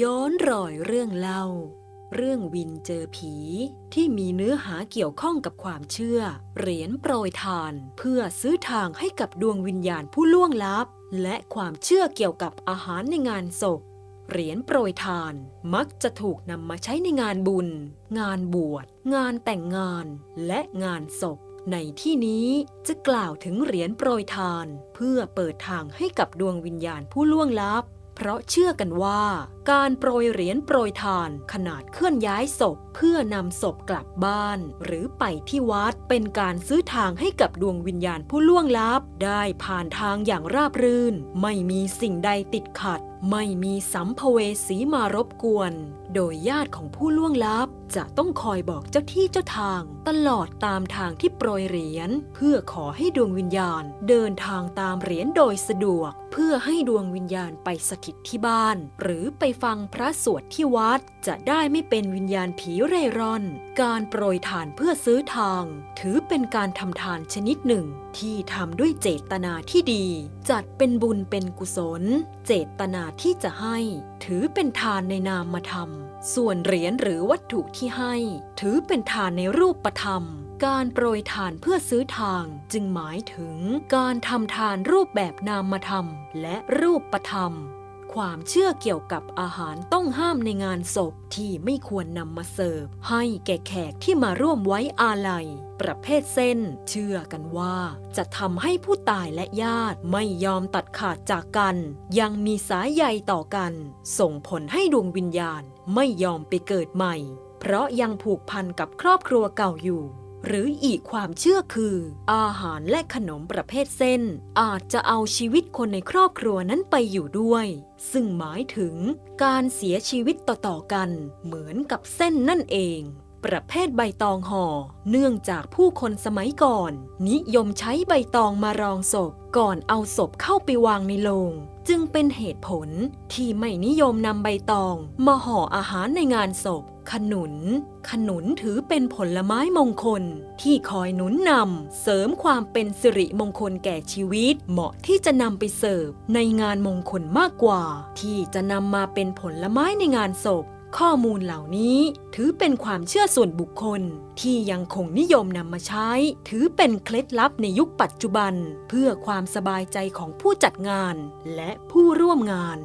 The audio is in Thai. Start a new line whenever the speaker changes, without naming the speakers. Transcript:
ย้อนรอยเรื่องเล่า เรื่องวินเจอผีที่มีเนื้อหาเกี่ยวข้องกับความเชื่อ เหรียญโปรยทาน เพื่อซื้อทางให้กับดวงวิญญาณผู้ล่วงลับ และความเชื่อเกี่ยวกับอาหารในงานศพ เหรียญโปรยทานมักจะถูกนำมาใช้ในงานบุญ งานบวช งานแต่งงาน และงานศพในที่นี้จะกล่าวถึงเหรียญโปรยทาน เพื่อเปิดทางให้กับดวงวิญญาณผู้ล่วงลับ เพราะเชื่อกันว่า การโปรยเหรียญโปรยทานขนาดเคลื่อนย้ายศพ เพื่อนำศพกลับบ้าน หรือไปที่วัดเป็นการซื้อทางให้กับดวงวิญญาณผู้ล่วงลับ ได้ผ่านทางอย่างราบรื่น ไม่มีสิ่งใดติดขัด ไม่มีสัมภเวสีมารบกวน โดยญาติของผู้ล่วงลับ จะต้องคอยบอกเจ้าที่เจ้าทาง ตลอดตามทางที่โปรยเหรียญเพื่อขอให้ดวงวิญญาณ เดินทางตามเหรียญโดยสะดวก เพื่อให้ดวงวิญญาณไปสถิตที่บ้าน หรือไปฟังพระสวดที่วัด จะได้ไม่เป็นวิญญาณผีเร่ร่อน การโปรยทานเพื่อซื้อทาง ถือเป็นการทำทานชนิดหนึ่ง ที่ทำด้วยเจตนาที่ดี จัดเป็นบุญเป็นกุศล เจตนาที่จะให้ ถือเป็นทานในนามธรรม ส่วนเหรียญหรือวัตถุที่ให้ ถือเป็นทานในรูปธรรม การโปรยทานเพื่อซื้อทางจึงหมายถึง การทำทานรูปแบบนามธรรม และรูปธรรม ความเชื่อเกี่ยวกับอาหารต้องห้ามในงานศพที่ไม่ควรนำมาเสิร์ฟ ให้แก่แขกที่มาร่วมไว้อาลัย ประเภทเส้น เชื่อกันว่า จะทำให้ผู้ตายและญาติไม่ยอมตัดขาดจากกัน ยังมีสายใยต่อกัน ส่งผลให้ดวงวิญญาณไม่ยอมไปเกิดใหม่ เพราะยังผูกพันกับครอบครัวเก่าอยู่ หรืออีกความเชื่อคือ อาหารและขนมประเภทเส้น อาจจะเอาชีวิตคนในครอบครัวนั้นไปอยู่ด้วย ซึ่งหมายถึงการเสียชีวิตต่อๆกัน เหมือนกับเส้นนั่นเอง ประเภทใบตองห่อ เนื่องจากผู้คนสมัยก่อน นิยมใช้ใบตองมารองศพ ก่อนเอาศพเข้าไปวางในโลง จึงเป็นเหตุผลที่ไม่นิยมนำใบตองมาห่ออาหารในงานศพ ขนุน ขนุนถือเป็นผลไม้มงคล ที่คอยหนุนนำเสริมความเป็นสิริมงคลแก่ชีวิต เหมาะที่จะนำไปเสิร์ฟในงานมงคลมากกว่า ที่จะนำมาเป็นผลไม้ในงานศพข้อมูลเหล่านี้ถือเป็นความเชื่อส่วนบุคคล ที่ยังคงนิยมนำมาใช้ ถือเป็นเคล็ดลับในยุคปัจจุบัน เพื่อความสบายใจของผู้จัดงานและผู้ร่วมงาน